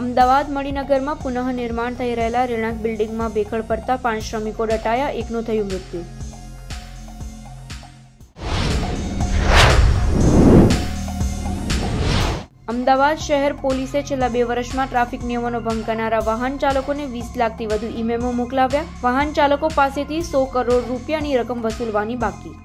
અમદાવાદ મણિનગરમાં પુનઃ નિર્માણ થઈ રહેલા રહેણાંક બિલ્ડિંગમાં ભેખડ પડતા પાંચ શ્રમિકો દટાયા એકનું થયું મૃત્યુ. અમદાવાદ શહેર પોલીસે છેલ્લા બે વર્ષમાં ટ્રાફિક નિયમોનો ભંગ કરનારા વાહન ચાલકોને વીસ લાખથી વધુ ઈમેમો મોકલાવ્યા. વાહન ચાલકો પાસેથી સો કરોડ રૂપિયાની રકમ વસૂલવાની બાકી.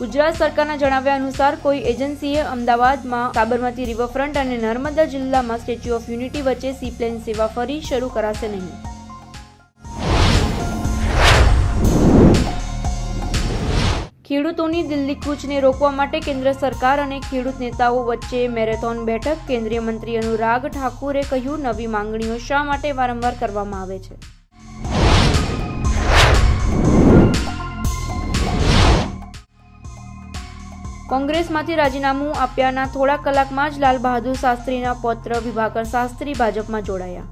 ગુજરાત સરકારના જણાવ્યા અનુસાર, કોઈ એજન્સીએ અમદાવાદમાં સાબરમતી રિવરફ્રન્ટ અને નર્મદા જિલ્લામાં સ્ટેચ્યુ ઓફ યુનિટી વચ્ચે સીપ્લેન સેવા ફરી શરૂ કરાશે નહીં. ખેડૂતોની દિલ્હી કૂચને રોકવા માટે કેન્દ્ર સરકાર અને ખેડૂત નેતાઓ વચ્ચે મેરેથોન બેઠક. કેન્દ્રીય મંત્રી અનુરાગ ઠાકુરે કહ્યું, નવી માંગણીઓ શા માટે વારંવાર કરવામાં આવે છે? કોંગ્રેસમાંથી રાજીનામું આપ્યાના થોડા કલાકમાં જ લાલ બહાદુર શાસ્ત્રીના પૌત્ર વિભાકર શાસ્ત્રી ભાજપમાં જોડાયા.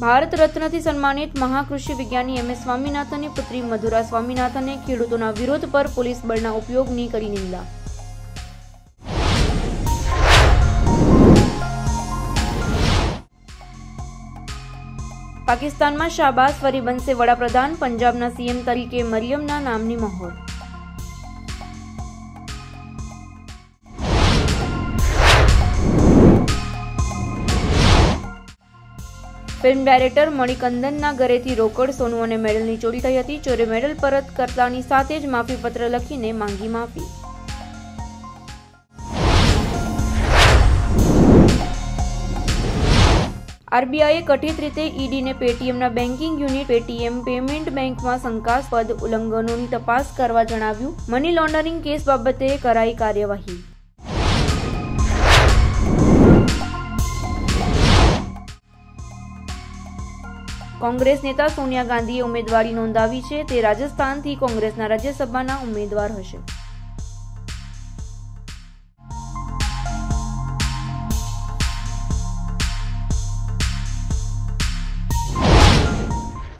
ભારત રત્નથી સન્માનિત મહાકૃષિ વિજ્ઞાની એમ. એસ. સ્વામીનાથનની પુત્રી મધુરા સ્વામિનાથને ખેડૂતોના વિરોધ પર પોલીસ બળના ઉપયોગની કરી નિંદા. પાકિસ્તાનમાં શાહબાઝ ફરી બનશે વડાપ્રધાન. પંજાબના સીએમ તરીકે મરિયમના નામની મહોર. ફિલ્મ ડાયરેક્ટર મણિકંદનના ઘરેથી રોકડ, સોનું અને મેડલની ચોરી થઈ હતી. ચોરે મેડલ પરત કરતાની સાથે જ માફીપત્ર લખીને માંગી માફી. આરબીઆઈએ કથિત રીતે ઈડીને પેટીએમના બેન્કિંગ યુનિટ પેટીએમ પેમેન્ટ બેંકમાં શંકાસ્પદ ઉલ્લંઘનોની તપાસ કરવા જણાવ્યું. મની લોન્ડરિંગ કેસ બાબતે કરાઈ કાર્યવાહી. કોંગ્રેસ નેતા સોનિયા ગાંધીએ ઉમેદવારી નોંધાવી છે. તે રાજસ્થાનથી કોંગ્રેસના રાજ્યસભાના ઉમેદવાર હશે.